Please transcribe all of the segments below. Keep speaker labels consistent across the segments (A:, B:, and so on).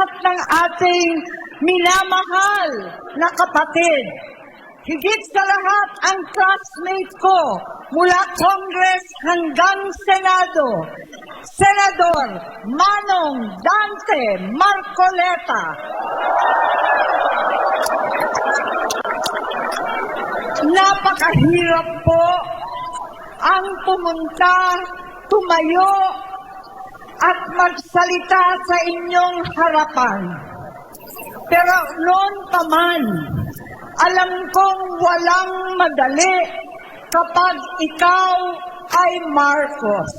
A: lahat ng ating minamahal na kapatid. Higit sa lahat ang classmate ko mula Congress hanggang Senado, Senador Manong Dante Marcoleta. Napakahirap po ang pumunta, tumayo, at magsalita sa inyong harapan. Pero noon pa man, alam kong walang madali kapag ikaw ay Marcos.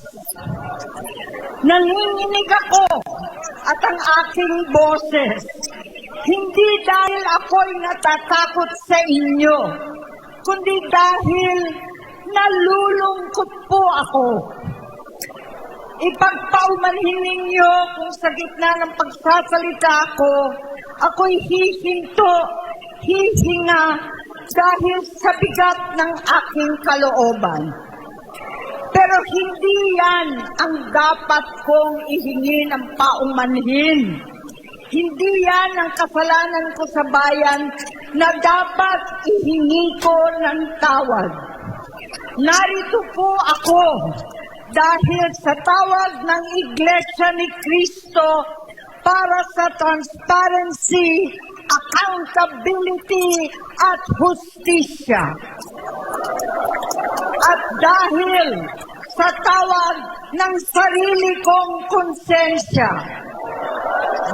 A: Nanginginig ako at ang aking boses. Hindi dahil ako'y natatakot sa inyo, kundi dahil nalulungkot po ako. Ipagpaumanhin ninyo kung sa gitna ng pagsasalita ko, ako'y hihinto, hihinga dahil sa bigat ng aking kalooban. Pero hindi yan ang dapat kong ihingi ng paumanhin. Hindi yan ang kasalanan ko sa bayan na dapat ihingi ko ng tawad. Narito po ako dahil sa tawag ng Iglesia ni Cristo para sa transparency, accountability, at hustisya. At dahil sa tawag ng sarili kong konsensya,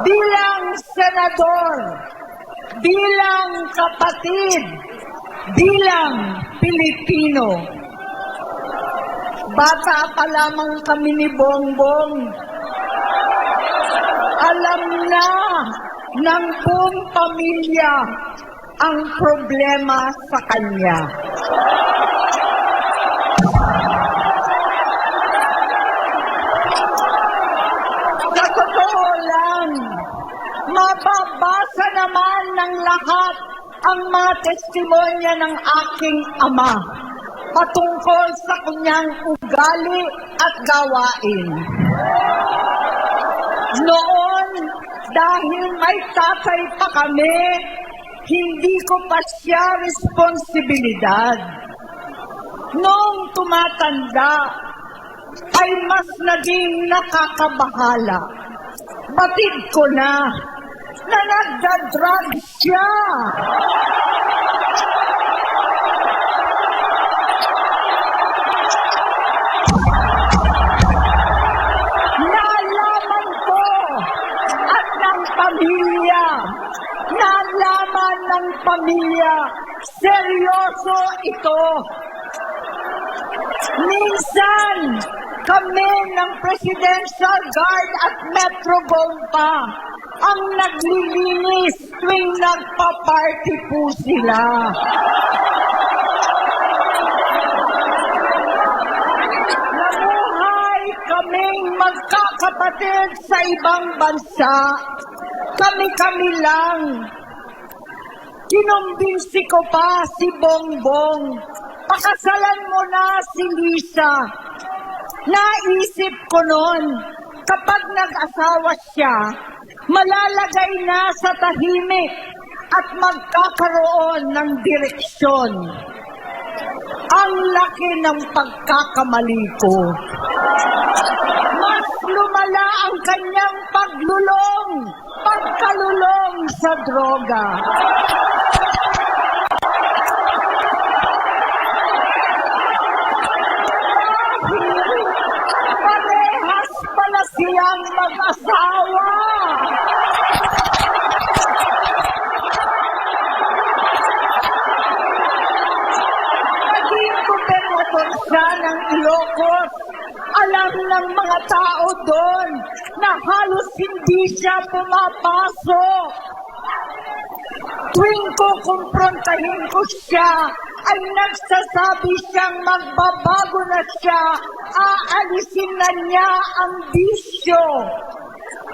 A: bilang senador, bilang kapatid, bilang Pilipino, Bata pa lamang kami ni Bongbong. Alam na ng buong pamilya ang problema sa kanya. Sa totoo lang, mababasa naman ng lahat ang mga testimonya ng aking ama patungkol sa kanyang ugali at gawain. Noon, dahil may tatay pa kami, hindi ko pa siya responsibilidad. Noong tumatanda, ay mas naging nakakabahala. Batid ko na na nagda-drug siya. Ng pamilya, seryoso ito. Minsan, kami ng Presidential Guard at Metro Gompa ang naglilinis tuwing nagpa-party po sila. Nabuhay kaming magkakapatid sa ibang bansa. Kami-kami lang. Kinumbinsi ko pa si Bongbong. Pakasalan mo na si Lisa. Naisip ko noon, kapag nag-asawa siya, malalagay na sa tahimik at magkakaroon ng direksyon. Ang laki ng pagkakamali ko. Mas lumala ang kanyang paglulong, pagkalulong sa droga. Parehas pala silang mag-asawa. Naging siya ng Ilocos. Alam ng mga tao doon na halos hindi siya pumapasok. Tuwing ko kumprontahin ko siya, ay nagsasabi siyang magbabago na siya, aalisin na niya ang bisyo.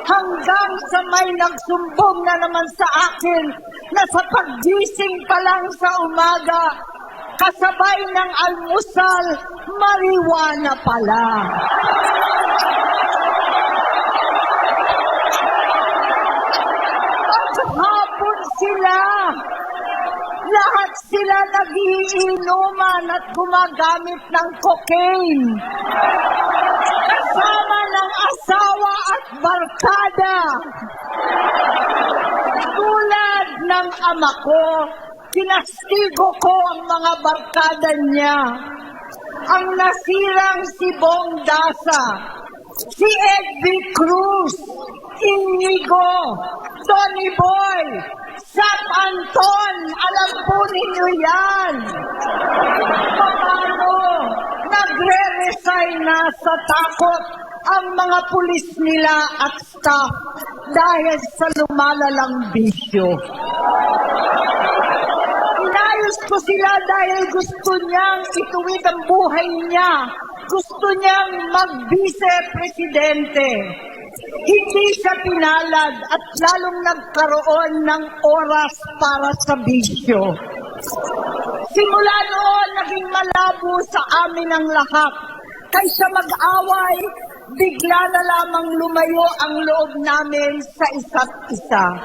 A: Hanggang sa may nagsumbong na naman sa akin na sa paggising pa lang sa umaga, kasabay ng almusal, mariwana pala. sila. Lahat sila nagiinuman at gumagamit ng cocaine. Kasama ng asawa at barkada. Tulad ng ama ko, kinastigo ko ang mga barkada niya. Ang nasirang si Bong Dasa, si Edby Cruz, Inigo, Tony Boy, Sam Anton, alam po ninyo yan. Paano nagre-resign na sa takot ang mga pulis nila at staff dahil sa lumalalang bisyo. Inayos ko sila dahil gusto niyang ituwid ang buhay niya. Gusto niyang mag-vice-presidente. Hindi siya pinalad at lalong nagkaroon ng oras para sa bisyo. Simula noon, naging malabo sa amin ang lahat. Kaysa mag-away, bigla na lamang lumayo ang loob namin sa isa't isa.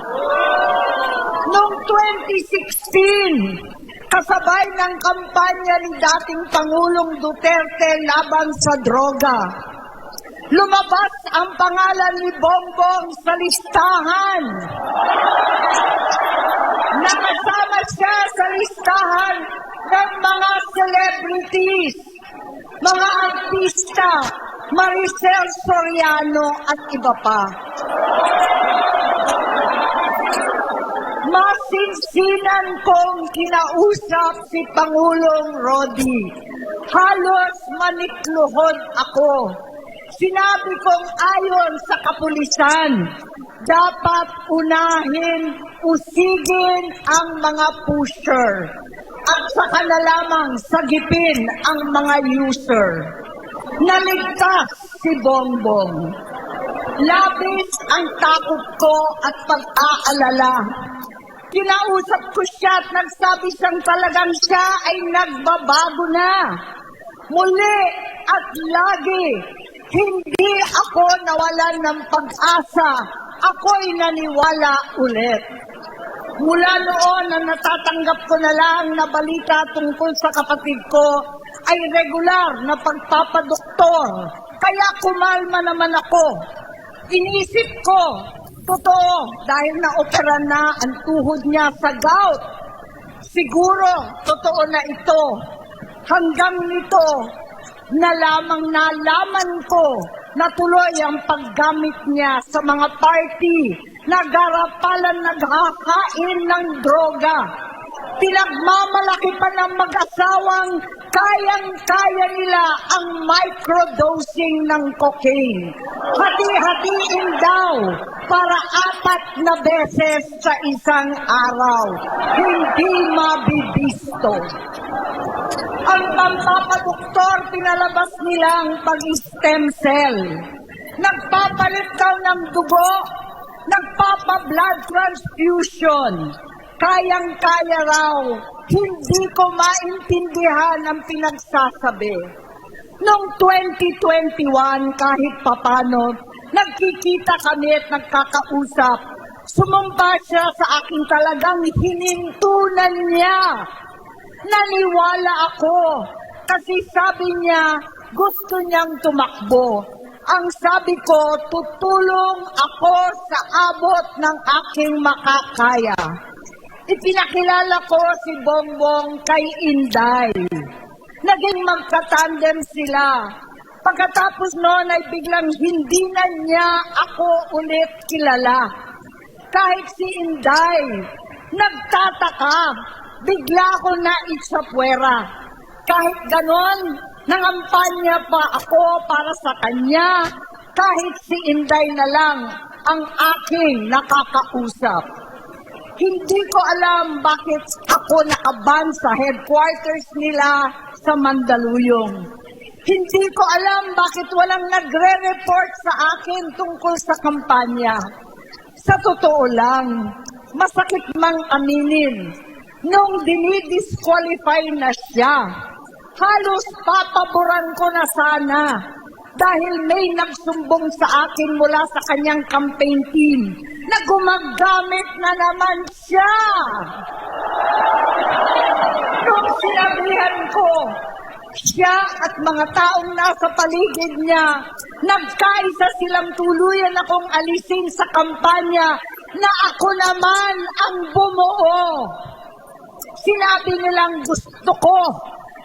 A: Noong 2016, kasabay ng kampanya ni dating Pangulong Duterte laban sa droga, lumabas ang pangalan ni Bongbong sa listahan. Nakasama siya sa listahan ng mga celebrities, mga artista, Maricel Soriano at iba pa. Masinsinan kong kinausap si Pangulong Rodi. Halos manikluhod ako. Sinabi kong ayon sa kapulisan, dapat unahin, usigin ang mga pusher at saka na lamang sagipin ang mga user. Naligtas si Bongbong. Labis ang takot ko at pag-aalala. Kinausap ko siya at nagsabi siyang talagang siya ay nagbabago na. Muli at lagi, hindi ako nawalan ng pag-asa. Ako'y naniwala ulit. Mula noon na natatanggap ko na lang na balita tungkol sa kapatid ko ay regular na pagpapadoktor. Kaya kumalma naman ako. Inisip ko, totoo, dahil na-opera na ang tuhod niya sa gout. Siguro, totoo na ito. Hanggang nito, na lamang nalaman ko na tuloy ang paggamit niya sa mga party na garapalan naghakain ng droga. Pinagmamalaki pa ng mag-asawang kayang-kaya nila ang microdosing ng cocaine. Hati-hatiin daw para apat na beses sa isang araw. Hindi mabibisto. Ang pampapadoktor, pinalabas nilang pag-stem cell. Nagpapalit daw ng dugo, nagpapa-blood transfusion. Kayang-kaya raw, hindi ko maintindihan ang pinagsasabi. Noong 2021, kahit papano, nagkikita kami at nagkakausap. Sumumpa siya sa akin talagang hinintunan niya. Naniwala ako kasi sabi niya gusto niyang tumakbo. Ang sabi ko, tutulong ako sa abot ng aking makakaya. Ipinakilala ko si Bongbong kay Inday. Naging magkatandem sila. Pagkatapos noon ay biglang hindi na niya ako ulit kilala. Kahit si Inday, nagtataka, bigla ko na itsapwera. Kahit ganon, nangampanya pa ako para sa kanya, kahit si Inday na lang ang aking nakakausap. Hindi ko alam bakit ako nakaban sa headquarters nila sa Mandaluyong. Hindi ko alam bakit walang nagre-report sa akin tungkol sa kampanya. Sa totoo lang, masakit mang aminin, nung dinidisqualify na siya, halos papaboran ko na sana dahil may nagsumbong sa akin mula sa kanyang campaign team na gumagamit na naman siya. Nung sinabihan ko, siya at mga taong nasa paligid niya, nagkaisa silang tuluyan akong alisin sa kampanya na ako naman ang bumuo. Sinabi nilang gusto ko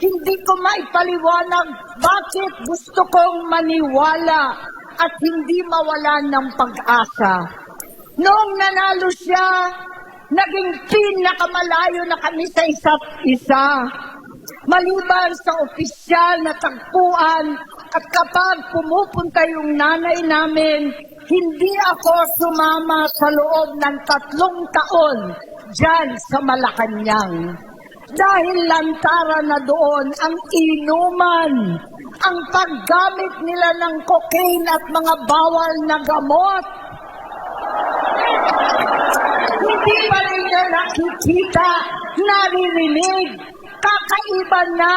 A: Hindi ko maipaliwanag bakit gusto kong maniwala at hindi mawalan ng pag-asa. Noong nanalo siya, naging pinakamalayo na kami sa isa't isa. Maliban sa opisyal na tagpuan at kapag pumupunta yung nanay namin, hindi ako sumama sa loob ng tatlong taon dyan sa Malacanang. Dahil lantara na doon ang inuman, ang paggamit nila ng cocaine at mga bawal na gamot. Hindi pa rin niya nakikita, naririnig, kakaiba na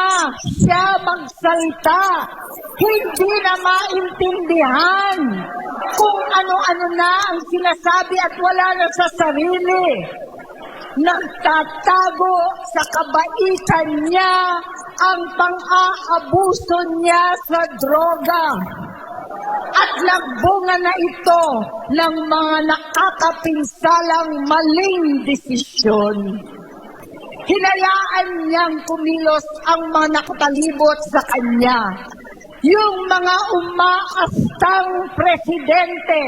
A: siya magsalita. Hindi na maintindihan kung ano-ano na ang sinasabi at wala na sa sarili. Nagtatago sa kabaitan niya ang pang-aabuso niya sa droga. At nagbunga na ito ng mga nakakapinsalang maling desisyon. Hinayaan niyang kumilos ang mga nakatalibot sa kanya. Yung mga umaastang presidente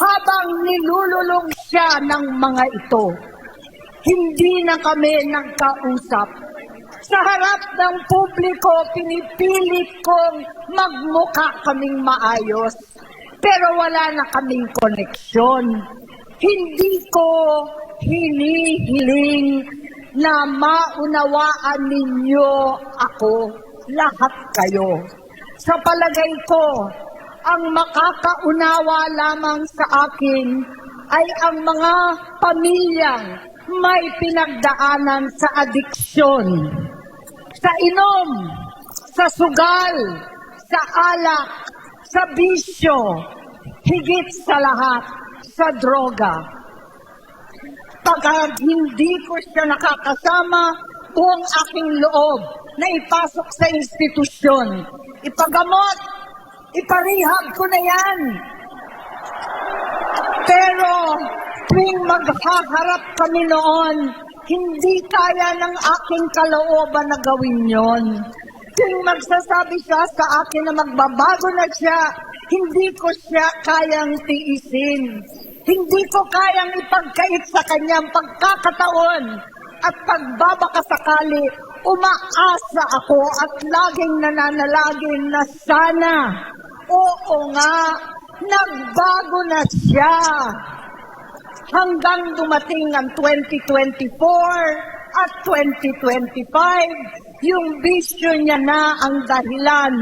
A: habang nilululong siya ng mga ito. Hindi na kami nagkausap. Sa harap ng publiko, pinipilit kong magmukha kaming maayos. Pero wala na kaming koneksyon. Hindi ko hinihiling na maunawaan ninyo ako, lahat kayo. Sa palagay ko, ang makakaunawa lamang sa akin ay ang mga pamilyang may pinagdaanan sa adiksyon, sa inom, sa sugal, sa alak, sa bisyo, higit sa lahat, sa droga. Pagka hindi ko siya nakakasama, buong aking loob na ipasok sa institusyon. Ipagamot, iparehab ko na yan. Pero tuwing maghaharap kami noon, hindi kaya ng aking kalooban na gawin yon. Tuwing magsasabi siya sa akin na magbabago na siya, hindi ko siya kayang tiisin. Hindi ko kayang ipagkait sa kanyang pagkakataon at pagbabakasakali, umaasa ako at laging nananalagin na sana. Oo nga, nagbago na siya. Hanggang dumating ang 2024 at 2025, yung bisyo niya na ang dahilan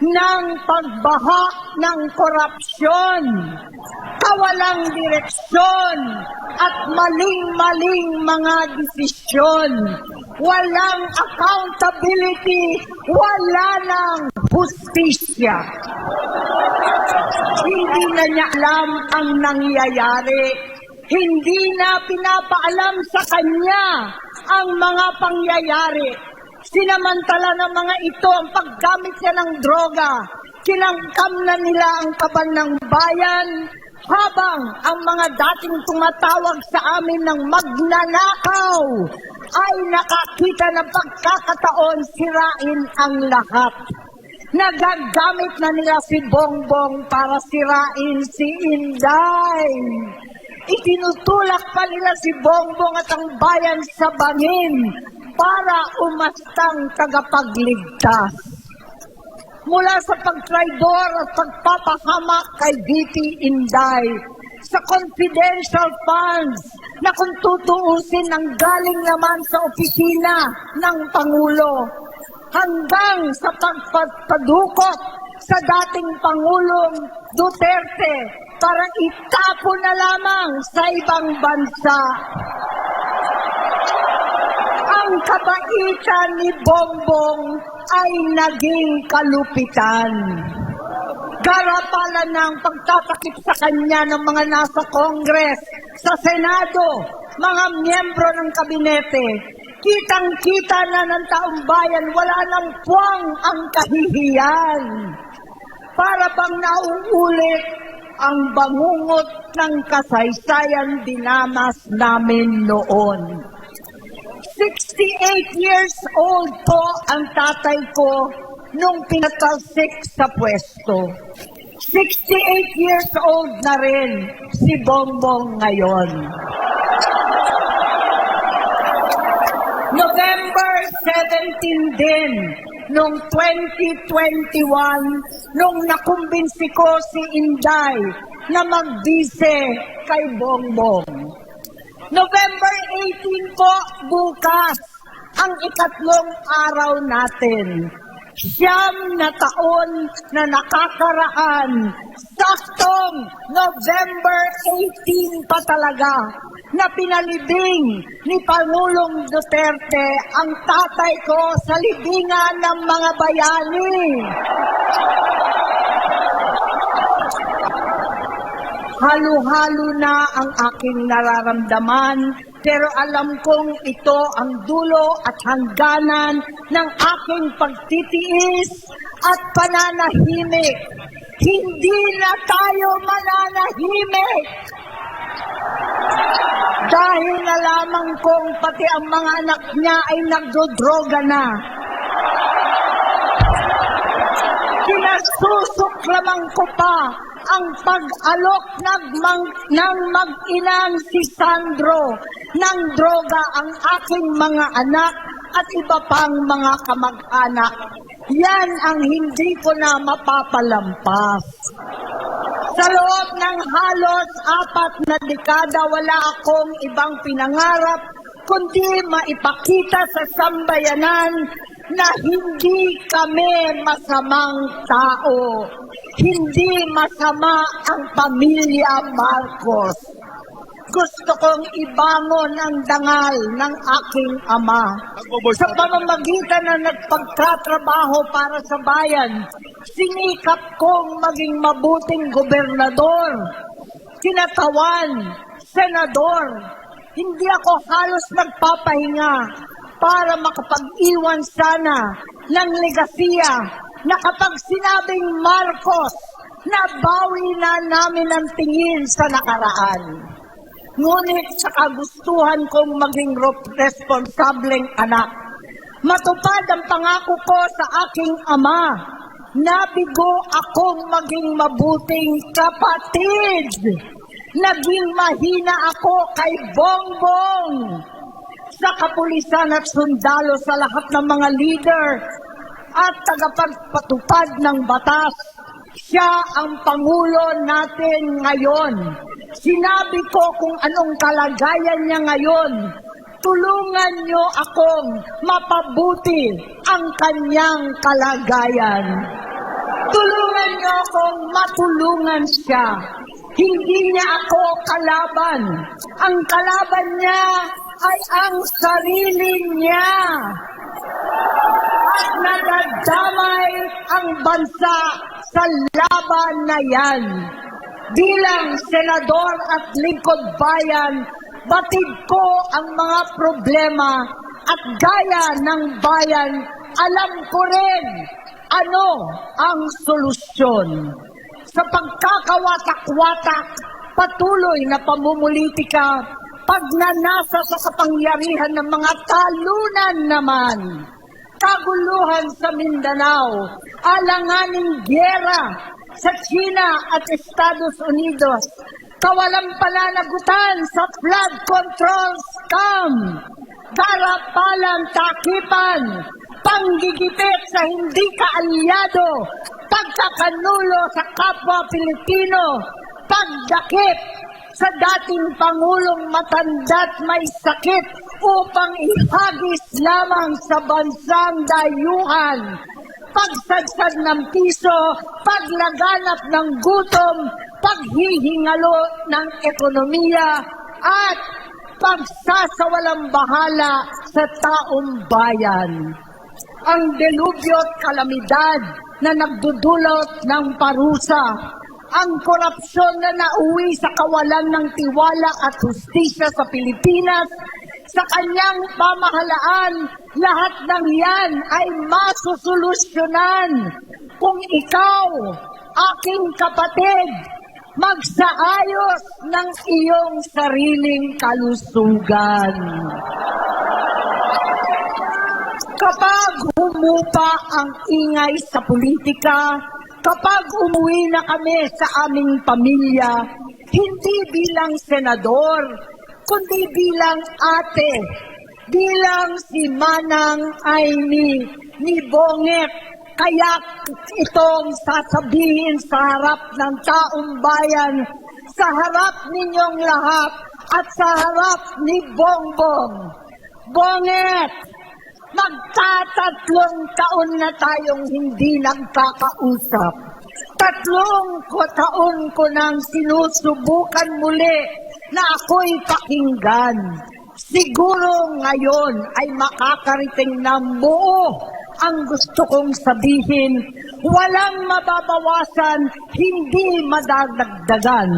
A: ng pagbaha ng korupsyon, kawalang direksyon, at maling-maling mga desisyon. Walang accountability, wala ng hustisya. Hindi na niya alam ang nangyayari. Hindi na pinapaalam sa kanya ang mga pangyayari. Sinamantala ng mga ito ang paggamit niya ng droga. Kinangkam na nila ang kaban ng bayan habang ang mga dating tumatawag sa amin ng magnanakaw ay nakakita ng pagkakataon sirain ang lahat. Nagagamit na nila si Bongbong para sirain si Inday. Itinutulak pa nila si Bongbong at ang bayan sa bangin para umastang tagapagligtas. Mula sa pagtraidor at pagpapahamak kay VP Inday, sa confidential funds na kung tutuusin ang galing naman sa opisina ng Pangulo hanggang sa pagpadukot sa dating Pangulong Duterte para itapo na lamang sa ibang bansa. Ang kabaitan ni Bongbong ay naging kalupitan. Garapalan ng pagtatakip sa kanya ng mga nasa Kongres, sa Senado, mga miyembro ng kabinete. Kitang-kita na ng taong bayan, wala nang puwang ang kahihiyan. Para bang nauulit ang bangungot ng kasaysayan dinamas namin noon. 68 years old po ang tatay ko nung pinatalsik sa pwesto. 68 years old na rin si Bongbong ngayon. November 17 din, nung 2021, nung nakumbinsi ko si Inday na magbise kay Bongbong. November 18 po, bukas, ang ikatlong araw natin. Siyam na taon na nakakaraan, saktong November 18 pa talaga, na pinalibing ni Pangulong Duterte ang tatay ko sa libingan ng mga bayani. Halo-halo na ang aking nararamdaman, pero alam kong ito ang dulo at hangganan ng aking pagtitiis at pananahimik. Hindi na tayo mananahimik! Dahil na lamang kong pati ang mga anak niya ay nagdodroga na. Kinasusok lamang ko pa ang pag-alok ng, mang- ng mag-inang si Sandro ng droga ang aking mga anak at iba pang mga kamag-anak. Yan ang hindi ko na mapapalampas. Sa loob ng halos apat na dekada, wala akong ibang pinangarap kundi maipakita sa sambayanan na hindi kami masamang tao. Hindi masama ang pamilya Marcos. Gusto kong ibangon ang dangal ng aking ama. Sa pamamagitan na nagpagtatrabaho para sa bayan, sinikap kong maging mabuting gobernador, kinatawan, senador. Hindi ako halos nagpapahinga para makapag-iwan sana ng legasiya na kapag sinabing Marcos, nabawi na namin ang tingin sa nakaraan. Ngunit sa kagustuhan kong maging responsableng anak, matupad ang pangako ko sa aking ama. Nabigo akong maging mabuting kapatid. Naging mahina ako kay Bongbong. Sa kapulisan at sundalo sa lahat ng mga leader at tagapagpatupad ng batas. Siya ang Pangulo natin ngayon. Sinabi ko kung anong kalagayan niya ngayon. Tulungan niyo akong mapabuti ang kanyang kalagayan. Tulungan niyo akong matulungan siya. Hindi niya ako kalaban. Ang kalaban niya ay ang sarili niya at nadadamay ang bansa sa laban na yan. Bilang senador at lingkod bayan, batid ko ang mga problema at gaya ng bayan, alam ko rin ano ang solusyon. Sa pagkakawatak-watak, patuloy na pamumulitika, pagnanasa sa kapangyarihan ng mga talunan naman kaguluhan sa Mindanao, alanganing gyera sa China at Estados Unidos, kawalang pananagutan sa flood control scam, karapalang takipan, panggigipit sa hindi kaalyado, pagkakanulo sa kapwa Pilipino, pagdakip sa dating Pangulong matanda't may sakit upang ihagis lamang sa bansang dayuhan. Pagsadsad ng piso, paglaganap ng gutom, paghihingalo ng ekonomiya, at pagsasawalang bahala sa taong bayan. Ang delubyo at kalamidad na nagdudulot ng parusa, ang korupsyon na nauwi sa kawalan ng tiwala at hustisya sa Pilipinas, sa kanyang pamahalaan, lahat ng yan ay masusolusyonan kung ikaw, aking kapatid, magsaayos ng iyong sariling kalusugan. Kapag humupa ang ingay sa politika, kapag umuwi na kami sa aming pamilya, hindi bilang senador, kundi bilang ate, bilang si Manang ay ni, ni Bonget, kaya itong sasabihin sa harap ng taong bayan, sa harap ninyong lahat, at sa harap ni Bongbong. Bonget, Magtatatlong taon na tayong hindi nagkakausap. Tatlong ko taon ko nang sinusubukan muli na ako'y pakinggan. Siguro ngayon ay makakariting ng buo ang gusto kong sabihin. Walang mababawasan, hindi madadagdagan.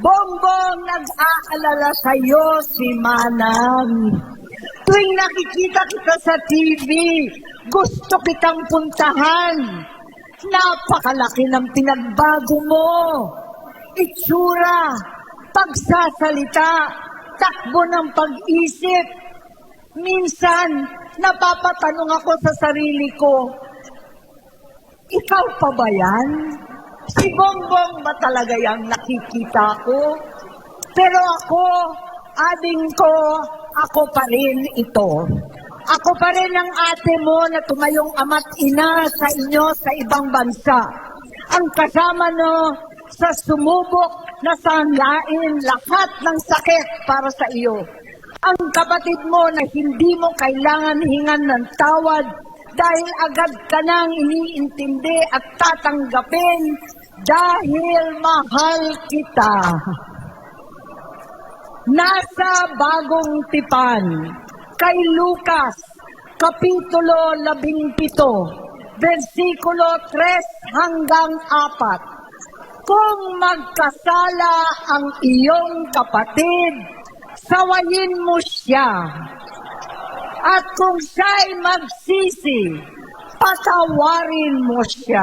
A: Bongbong nag-aalala sa iyo si Manang. Tuwing nakikita kita sa TV, gusto kitang puntahan. Napakalaki ng pinagbago mo. Itsura, pagsasalita, takbo ng pag-isip. Minsan, napapatanong ako sa sarili ko, ikaw pa ba yan? Si Bongbong ba talaga yung nakikita ko? Pero ako, ading ko, ako pa rin ito. Ako pa rin ang ate mo na tumayong ama't ina sa inyo sa ibang bansa. Ang kasama no sa sumubok na sanglain lahat ng sakit para sa iyo. Ang kapatid mo na hindi mo kailangan hingan ng tawad dahil agad ka nang iniintindi at tatanggapin dahil mahal kita. Nasa bagong tipan, kay Lucas, Kapitulo 17, versikulo 3 hanggang 4. Kung magkasala ang iyong kapatid, sawayin mo siya. At kung siya'y magsisi, patawarin mo siya.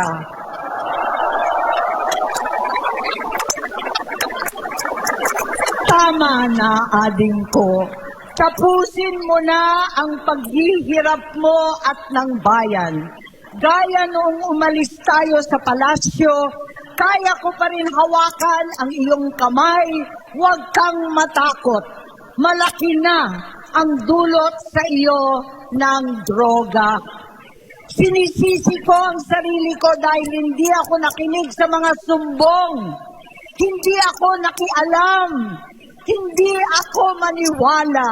A: Tama na, ading ko. Tapusin mo na ang paghihirap mo at ng bayan. Gaya noong umalis tayo sa palasyo, kaya ko pa rin hawakan ang iyong kamay. Huwag kang matakot. Malaki na ang dulot sa iyo ng droga. Sinisisi ko ang sarili ko dahil hindi ako nakinig sa mga sumbong. Hindi ako nakialam. Hindi ako maniwala.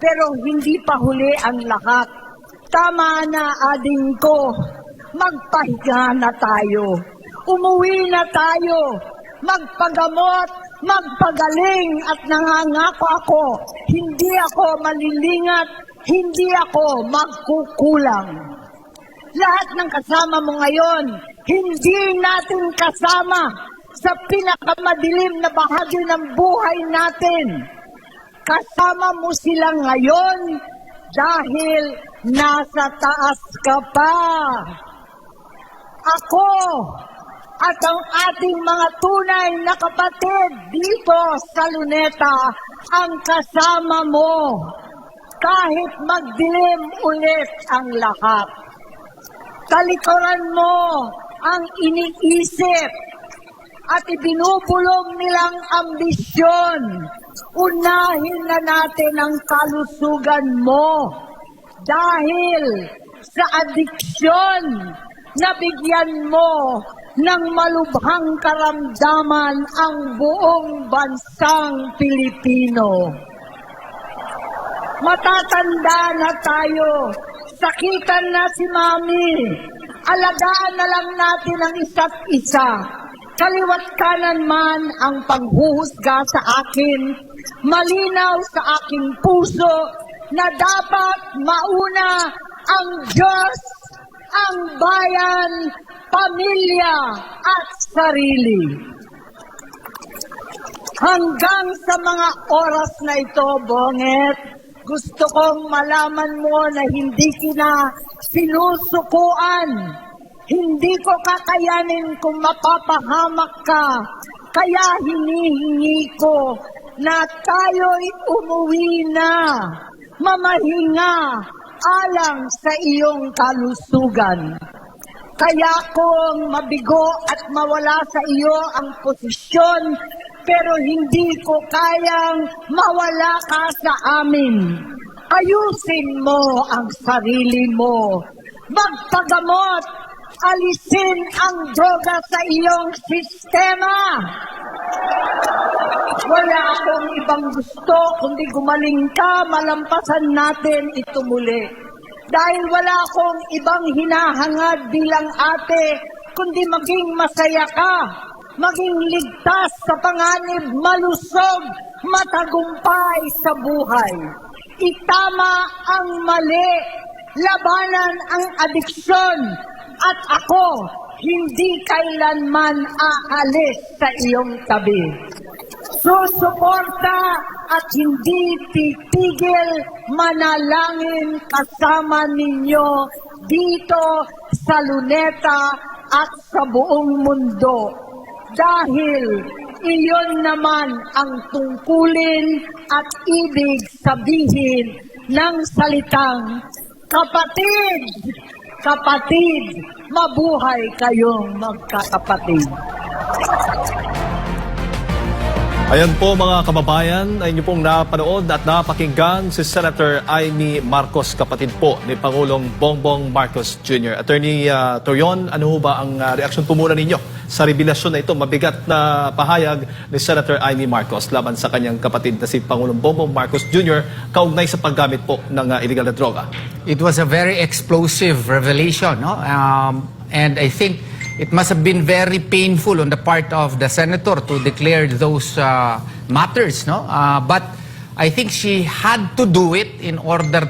A: Pero hindi pa huli ang lahat. Tama na, ading ko. Magpahinga na tayo. Umuwi na tayo. Magpagamot, magpagaling at nangangako ako. Hindi ako malilingat, hindi ako magkukulang. Lahat ng kasama mo ngayon, hindi natin kasama sa pinakamadilim na bahagi ng buhay natin. Kasama mo sila ngayon dahil nasa taas ka pa. Ako at ang ating mga tunay na kapatid dito sa Luneta ang kasama mo kahit magdilim ulit ang lahat. Talikuran mo ang iniisip at ibinubulong nilang ambisyon. Unahin na natin ang kalusugan mo dahil sa adiksyon na bigyan mo ng malubhang karamdaman ang buong bansang Pilipino. Matatanda na tayo. Sakitan na si Mami. Alagaan na lang natin ang isa't isa. Kaliwat kanan man ang panghuhusga sa akin, malinaw sa aking puso na dapat mauna ang Diyos, ang bayan, pamilya at sarili. Hanggang sa mga oras na ito, Bonget, gusto kong malaman mo na hindi kita sinusukuan. Hindi ko kakayanin kung mapapahamak ka. Kaya hinihingi ko na tayo'y umuwi na. Mamahinga alang sa iyong kalusugan. Kaya kung mabigo at mawala sa iyo ang posisyon, pero hindi ko kayang mawala ka sa amin. Ayusin mo ang sarili mo. Magpagamot. Alisin ang droga sa iyong sistema. Wala akong ibang gusto kundi gumaling ka, malampasan natin ito muli. Dahil wala akong ibang hinahangad bilang ate, kundi maging masaya ka, maging ligtas sa panganib, malusog, matagumpay sa buhay. Itama ang mali, labanan ang adiksyon, at ako hindi kailanman aalis sa iyong tabi susuporta at hindi titigil manalangin kasama ninyo dito sa Luneta at sa buong mundo. Dahil iyon naman ang tungkulin at ibig sabihin ng salitang kapatid, kapatid, mabuhay kayong magkakapatid.
B: Ayan po mga kababayan, ay inyo pong napanood at napakinggan si Senator Amy Marcos, kapatid po ni Pangulong Bongbong Marcos Jr. Attorney uh, Torion, ano ba ang uh, reaksyon po muna ninyo sa revelasyon na ito, mabigat na pahayag ni Senator Amy Marcos laban sa kanyang kapatid na si Pangulong Bongbong Marcos Jr. kaugnay sa paggamit po ng uh, illegal na droga?
C: It was a very explosive revelation, no? Um, and I think it must have been very painful on the part of the senator to declare those uh, matters, no? Uh, but I think she had to do it in order